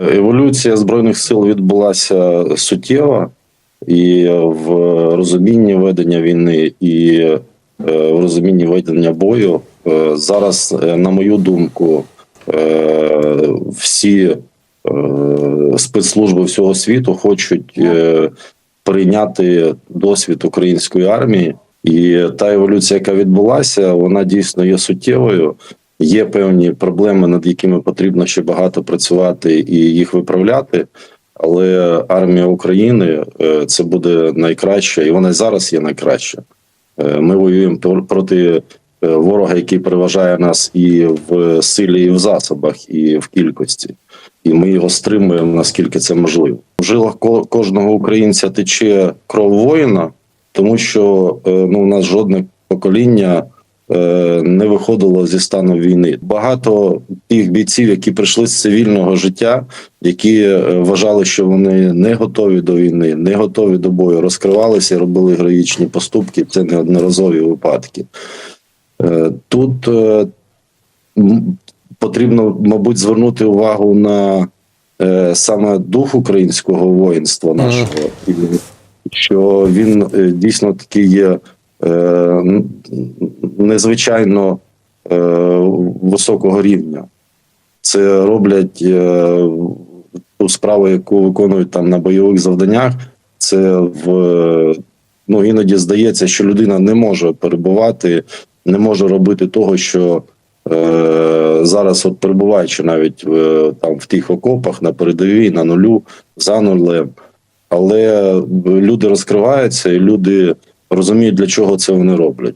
Еволюція збройних сил відбулася суттєво і в розумінні ведення війни, і е, в розумінні ведення бою. Е, Зараз, е, на мою думку, всі спецслужби всього світу хочуть прийняти досвід української армії. І та еволюція, яка відбулася, вона дійсно є суттєвою. Є певні проблеми, над якими потрібно ще багато працювати і їх виправляти. Але армія України е, це буде найкраща, і вона зараз є найкраща. Е, Ми воюємо проти е, ворога, який переважає нас і в силі, і в засобах, і в кількості. І ми його стримуємо наскільки це можливо. В жилах кожного українця тече кров воїна, тому що ну, у нас жодне покоління не виходило зі стану війни. Багато тих бійців, які прийшли з цивільного життя, які е, вважали, що вони не готові до війни, не готові до бою, розкривалися робили героїчні поступки. Це неодноразові випадки. Е, Тут е, потрібно, мабуть, звернути увагу на е, саме дух українського воїнства нашого, що він е, дійсно такий є е, незвичайно е, високого рівня. Це роблять е, ту справу, яку виконують там на бойових завданнях. Це в ну іноді здається, що людина не може перебувати, не може робити того, що е, зараз, от перебуваючи навіть е, там в тих окопах на передовій, на нулю, за нулем. Але люди розкриваються, і люди розуміють, для чого це вони роблять.